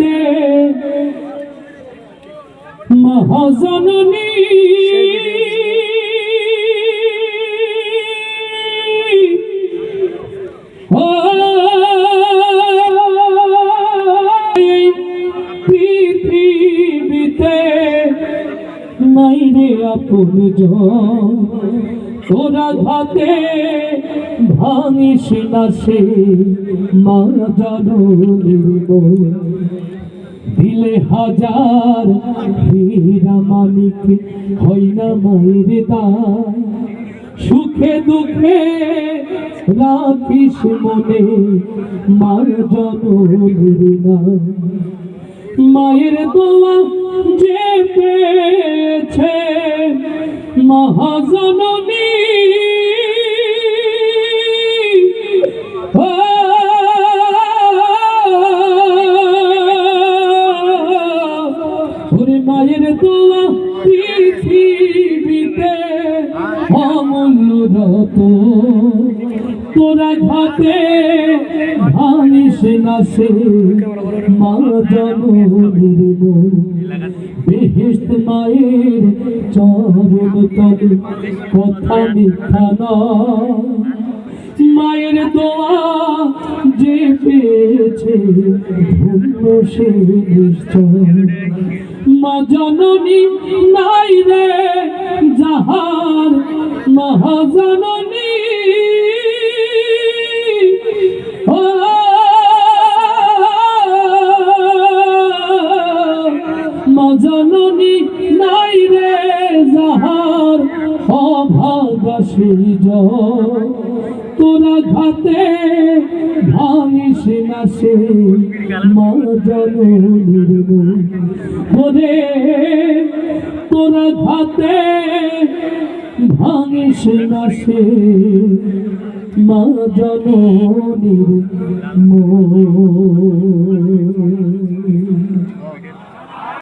পৃথিবীতে মহাজননী। পৃথিবীতে নাই রে আপন ঘাতে ভাঙিস না সে মা বই। দিলে হাজার হীরা মানিক হয় না মায়ের দায় সুখে দুঃখে রাখিস মনে মার জননীর নাম মায়ের দোয়া যে পেয়েছে মহাজননী পৃথিবীতে অমূল্য রত তোরা ঘাতে ভাঙিস না সে জননীর মায়ের চরণ তলে। কথা মিথ্যা মায়ের দোয়া যে পেয়েছে ধন্য সে জননী নাই রে যাহার মহাজননী ও মা জননী নাই রে যাহার অভাগাসী তোরা ঘাতে ভাঙিস না সে মা বোধে ওরে তোরা ঘাতে ভাঙিস না সে মা জননীর